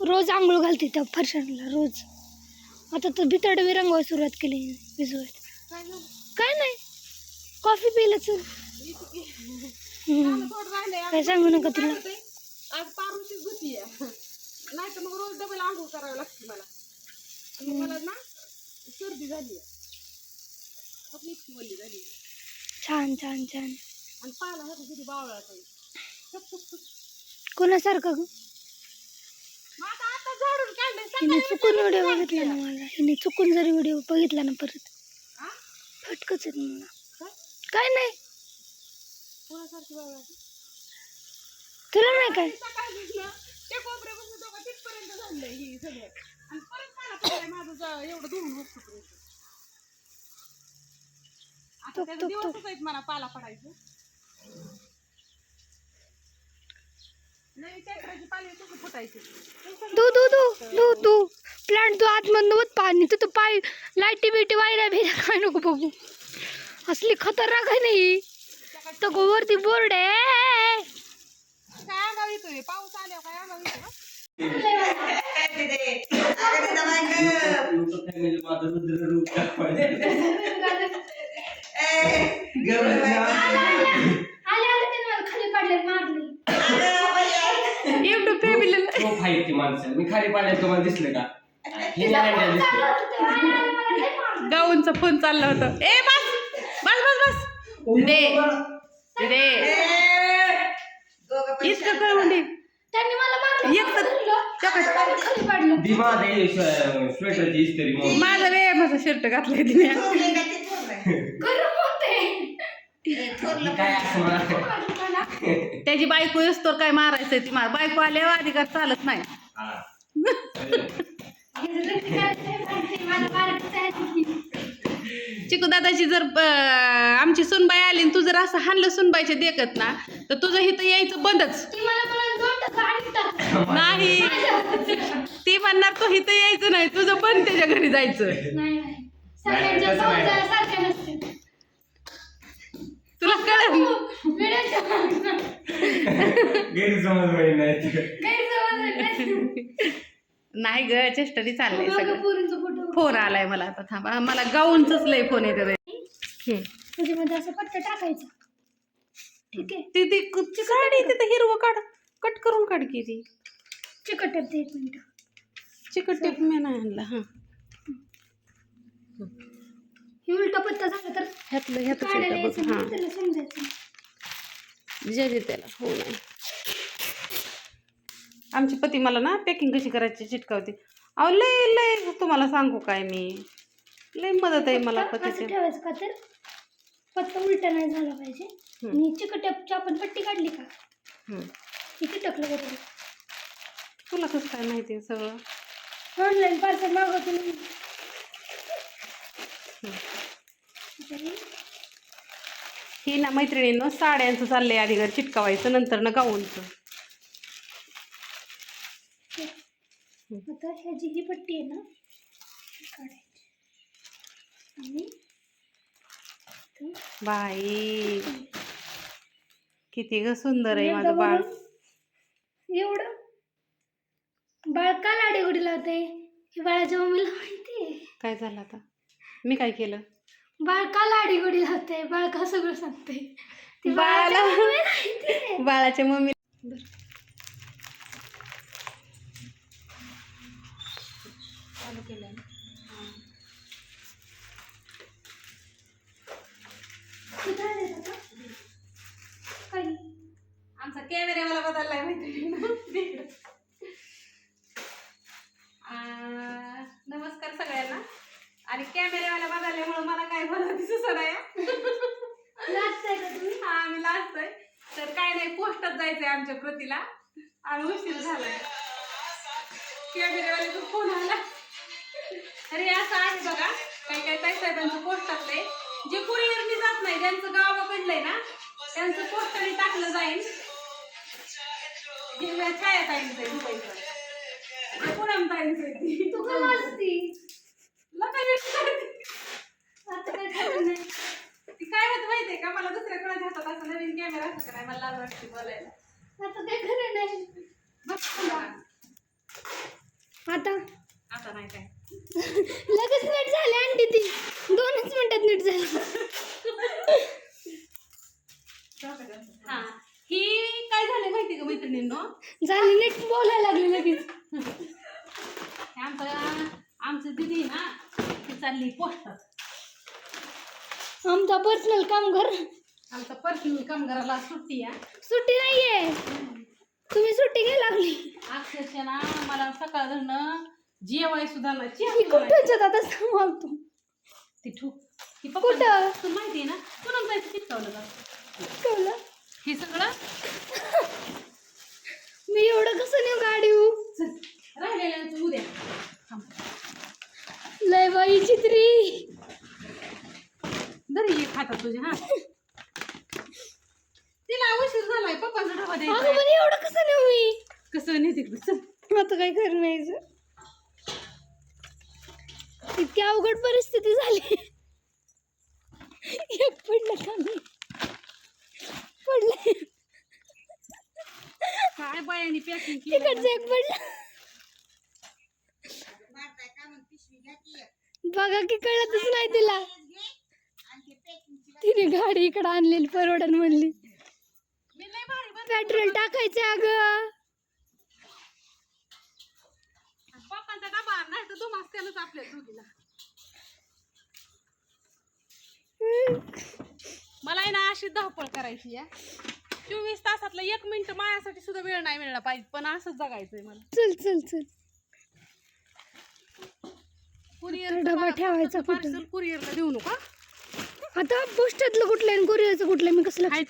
रोज आंघोळ घालते त्या फरशांना रोज. आता तर भितड बी रंगवायला सुरुवात केली भिजवायला काय नाही. कॉफी पिलं चल. काय सांगू नका तुला? आज आहे. नाही तर मग रोज डबल आंघोळ करावं लागते मला. आणि मला ना सर्दी झाली आहे. आपली इतकी वल्ली झाली आहे. छान छान छान. आणि पाला ह्याचा किती बावळा आहे कोणासारखं ग मग आता आता झाडून काढलंय हिने चुकून व्हिडिओ बघितला ना? मला हिने चुकून जरी व्हिडिओ बघितला ना परत हा? फटकच येत मला काय? काय नाही? तुला नाही काय सकाळी उठलं, त्या नाही ट्रॅक्टरची पाली तुझं फुटायची दू दू दू दू दू। प्लांट तू आतमधून होत पाणी तू तर पाय लाईटी बिटी वायऱ्या बिऱ्या काय नको बघू असली खतरनाक आहे नाही तर वरती बोर्ड आहे काय पाऊस आल्यावर काय अंगाव आहेत ती माणसं. मी खाली पाण्यात तुम्हाला दिसलं का? हे नाही आणलं दिसलं गाऊनचा फोन चालला होता. ए बस बस बस बस. दे दे इतकं कळून दे. त्यांनी मला मारलं एक तर- धरलं, आणि खाली पाडलं. दिमा दे स्वेटरची इस्त्री मग माझा शर्ट घातलाय तिने. गरम होते काय असं मला त्याची बायको असतो काय मारायचं ती मार. बायको आल्यावर अधिकार चालत नाही. हा. चिकू दादाची जर आमची सुनबाई आली आणि तू जर असं हाणलं सुनबाईचे देखत ना तर तुझं इथं यायचं बंदच. नाही. ती म्हणणार तू इथं यायचं नाही तुझं पण त्याच्या घरी जायचं. तुला कळलं? गैरसमज होईल नाही नाही. ग चेष्टरी चाललंय सगळं. फोन आलाय मला आता थांबा. मला गाऊनच लय फोन येते त्याच्यामध्ये असं पट्ट टाकायचं. ठीक आहे. ती ती काढी तिथं हिरवं काढ कट करून काढ की ती. चिकट टेप दे एक मिनिट. चिकट टेप मी नाही आणला हा. हे उलटा पत्ता झाला तर ह्यातलं ह्यातच काढायला यायचं हा. त्याला समजायचं. जे जे त्याला. हो नाही आमचे पती मला ना पॅकिंग कशी करायची चिटकावते. अहो लय लय तुम्हाला सांगू काय मी. लय मदत आहे मला पतीची. ठेवायचं का तर? पत्ता उलटा नाही झाला पाहिजे. हम्म. आणि चिकट टेपची आपण पट्टी काढली का? हम्म. किती टाकलं बरोबर तुला कसं काय माहिती आहे सगळं? ऑनलाईन पार्सल मागवतो मी. ही ना मैत्रिणीनं साड्यांचं चाललंय आधी घर चिटकावायचं नंतर ना गाऊनचं. आता ह्याची ही पट्टी आहे ना काढायची. आणि इथं बाई किती ग सुंदर आहे माझं बाळ. एवढं? बाळ का लाडेगुडी लावते? हे बाळाच्या मम्मीला माहिती आहे. काय झालं आता? मी काय केलं? बाळ का लाडीगुडी लावते? का सगळं सांगते? ती बाळाला- बाळाच्या मम्मी. आमचा कॅमेरावाला बदललाय माहिती पोस्टात जायचंय आमच्या प्रतीला आम्ही उशीर झालाय. कॅमेरावाल्याचा फोन आला. अरे असं आहे बघा. काही काही ताई साहेबांचं पोस्टातलंय जे कुरिअरनी जात नाही ज्यांचं गावाकडलंय ना त्यांचं पोस्टाने टाकलं जाईल. छाया ताईंचं आहे दुबईचं. पुनम ताईंचं आहे. ती. तू का लाजती लका. आता काय नाही? ती काय होत माहितीये का? मला दुसऱ्या कोणाच्या हातात असं नवीन कॅमेरा असं का नाही मला लाज वाटते बोलायला. आता काय खरं नाही आता? आता नाही काय. लगेच नीट झाले आणली ती. दोनच मिनिटात नीट झाली. हा. ही काय झालं माहिती का मैत्रिणींनो? झाली नीट बोलायला लागली लगेच. आमचं आमचं दिदी ना ती चालली पोस्टात. आमचा पर्सनल काम कर आमचा पर्सनल कामगाराला सुट्टी आहे. सुट्टी नाहीये. तुम्ही सुट्टी घ्यायला लागली. अक्षरशः ना मला सकाळ धरणं जेवाय सुद्धा ना नाही. कुठं आता सांभाळतो ती ठू. ती कुठं? तुला माहिती आहे ना तुला जायचं चिटकावलं का? कळलं हे सगळं मी एवढं कसं नेऊ गाडी चल, राहिलेलं उद्या थांब. लय बाई चित्री हातात तुझ्या हा? तिला उशीर झालाय पप्पाचा डबा द्यायचा एवढं कसं नेऊ मी कसं नाही तिकडे? चल. आता काय नाही इतकी अवघड परिस्थिती झाली. एक पडलं का मी पडलं. काय बायानी पॅकिंग तिकडचं एक पडलं. बघा की कळतच नाही तिला. तिने गाडी इकडे आणलेली परवडन म्हणली. पेट्रोल टाकायचं अगं. पप्पांचा डबा नाही तर त्यालाच आपल्या दोघीला. मला आहे ना अशी धावपळ करायची आहे. चोवीस तासातलं एक मिनिट माझ्यासाठी सुद्धा वेळ नाही मिळला पाहिजे पण असंच जगायचंय मला. चल चल चल. कुरिअर डबा ठेवायचा कुठं? पार्सल कुरिअरला देऊ नका आता पोस्टातलं कुठलं आणि कोरिअरचं कुठलं? मी कसं हाय